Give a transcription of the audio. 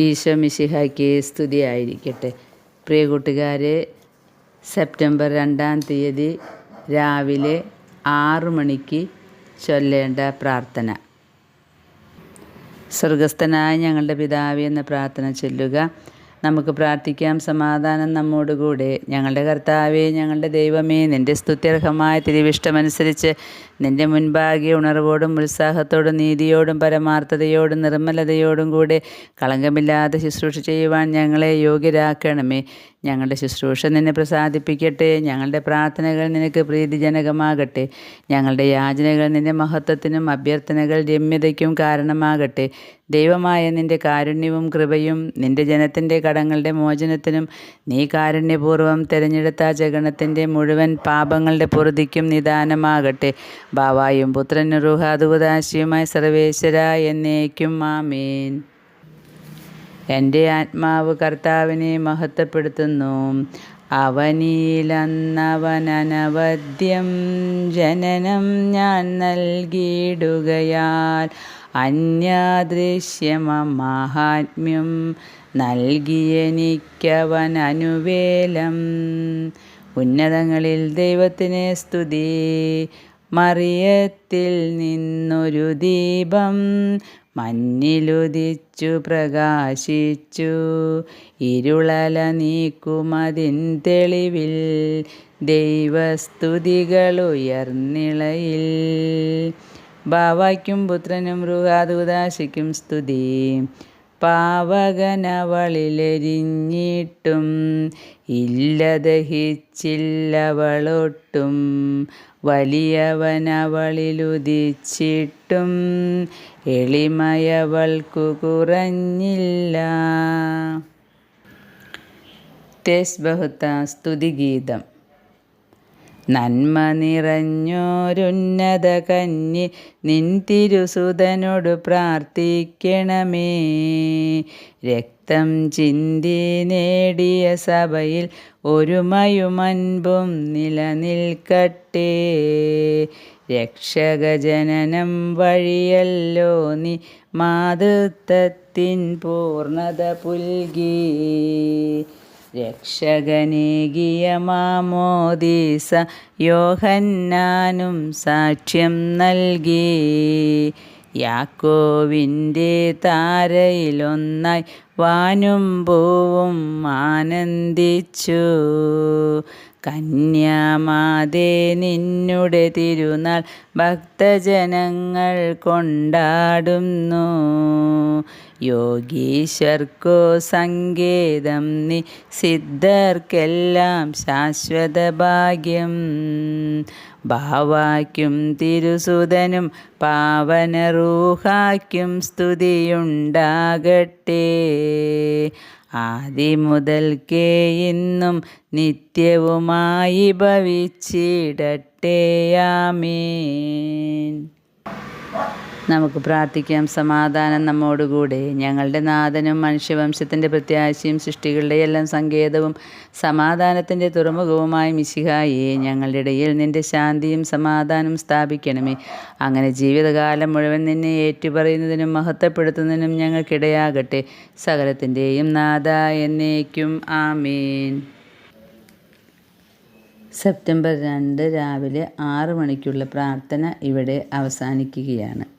ഈശോ മിശിഹായ്ക്ക് സ്തുതിയായിരിക്കട്ടെ. പ്രിയ കൂട്ടുകാരെ സെപ്റ്റംബർ രണ്ടാം തീയതി രാവിലെ ആറു മണിക്ക് ചൊല്ലേണ്ട പ്രാർത്ഥന. സ്വർഗസ്ഥനായ ഞങ്ങളുടെ പിതാവി എന്ന പ്രാർത്ഥന ചൊല്ലുക. നമുക്ക് പ്രാർത്ഥിക്കാം. സമാധാനം നമ്മോടുകൂടെ ഞങ്ങളുടെ കർത്താവേ ഞങ്ങളുടെ ദൈവമേ നിന്റെ സ്തുത്യർഹമായ തിരുവിഷ്ടമനുസരിച്ച് നിന്റെ മുൻപാകെ ഉണർവോടും ഉത്സാഹത്തോടും നീതിയോടും പരമാർത്ഥതയോടും നിർമ്മലതയോടും കൂടെ കളങ്കമില്ലാതെ ശുശ്രൂഷ ചെയ്യുവാൻ ഞങ്ങളെ യോഗ്യരാക്കണമേ. ഞങ്ങളുടെ ശുശ്രൂഷ നിന്നെ പ്രസാദിപ്പിക്കട്ടെ. ഞങ്ങളുടെ പ്രാർത്ഥനകൾ നിനക്ക് പ്രീതിജനകമാകട്ടെ. ഞങ്ങളുടെ യാചനകൾ നിന്റെ മഹത്വത്തിനും അഭ്യർത്ഥനകൾ രമ്യതയ്ക്കും കാരണമാകട്ടെ. ദൈവമായ നിന്റെ കാരുണ്യവും കൃപയും നിന്റെ ജനത്തിന്റെ കടങ്ങളുടെ മോചനത്തിനും നീ കാരുണ്യപൂർവം തിരഞ്ഞെടുത്ത ജഗണത്തിന്റെ മുഴുവൻ പാപങ്ങളുടെ പൊറുതിക്കും നിദാനമാകട്ടെ. ബാവായും പുത്രനും റുഹാദുപദാശിയുമായ സർവേശ്വര എന്നേക്കും ആമേൻ. എന്റെ ആത്മാവ് കർത്താവിനെ മഹത്വപ്പെടുത്തുന്നു. അവനിലന്നവനനവദ്യം ജനനം ഞാൻ നൽകിയിടുകയാൽ അന്യാദൃശ്യമഹാത്മ്യം നൽകിയെനിക്കവൻ അനുവേലം ഉന്നതങ്ങളിൽ ദൈവത്തിനെ സ്തുതി മറിയത്തിൽ നിന്നൊരു ദീപം മഞ്ഞിലുദിച്ചു പ്രകാശിച്ചു. ഇരുളല നീക്കുമതിൻ തെളിവിൽ ദൈവസ്തുതികൾ ദൈവസ്തുതികളുയർന്നിളയിൽ. ബാവയ്ക്കും പുത്രനും മൃഗാദുദാശിക്കും സ്തുതി. പാവകനവളിലെരിഞ്ഞിട്ടും ഇല്ലദഹിച്ചില്ലവളൊട്ടും വലിയവനവളിലുദിച്ചിട്ടും എളിമയവൾക്കു കുറഞ്ഞില്ല. തേസ് ബഹുത്ത സ്തുതിഗീതം. നന്മ നിറഞ്ഞോരുന്നത കന്നി നിൻ തിരുസുതനോട് പ്രാർത്ഥിക്കണമേ. രക്തം ചിന്തി നേടിയ സഭയിൽ ഒരുമയുമൻപും നിലനിൽക്കട്ടെ. രക്ഷകജനനം വഴിയല്ലോ നീ മാതൃത്വത്തിൻ പൂർണത പുൽകി. രക്ഷകനേകിയ മാമോദീസ യോഹന്നാനും സാക്ഷ്യം നൽകി. യാക്കോവിന്റെ താരയിലൊന്നായി വാനും പൂവും ആനന്ദിച്ചു. കന്യാമാതേ നിന്നുടെ തിരുനാൾ ഭക്തജനങ്ങൾ കൊണ്ടാടുന്നു. യോഗീശ്വർക്കോ സങ്കേതം നി സിദ്ധർക്കെല്ലാം ശാശ്വത ഭാഗ്യം ഭാവാക്കും തിരുസുതനും പാവനറൂഹാക്കും സ്തുതിയുണ്ടാകട്ടെ. ആദി മുതൽക്കേ ഇന്നും നിത്യവുമായി ഭവിച്ചിടട്ടെ. ആമേൻ. നമുക്ക് പ്രാർത്ഥിക്കാം. സമാധാനം നമ്മോടുകൂടെ. ഞങ്ങളുടെ നാഥനും മനുഷ്യവംശത്തിന്റെ പ്രത്യാശയും സൃഷ്ടികളുടെ എല്ലാം സങ്കേതവും സമാധാനത്തിന്റെ തുറമുഖവുമായ മിശിഹായേ ഞങ്ങളുടെ ഇടയിൽ നിന്റെ ശാന്തിയും സമാധാനവും സ്ഥാപിക്കണമേ. അങ്ങനെ ജീവിതകാലം മുഴുവൻ നിന്നെ ഏറ്റുപറയുന്നതിനും മഹത്വപ്പെടുത്തുന്നതിനും ഞങ്ങൾക്കിടയാകട്ടെ. സകലത്തിന്റെയും നാഥ എന്നേക്കും. ആമീൻ. സെപ്റ്റംബർ രണ്ട് രാവിലെ ആറ് മണിക്കുള്ള പ്രാർത്ഥന ഇവിടെ അവസാനിക്കുകയാണ്.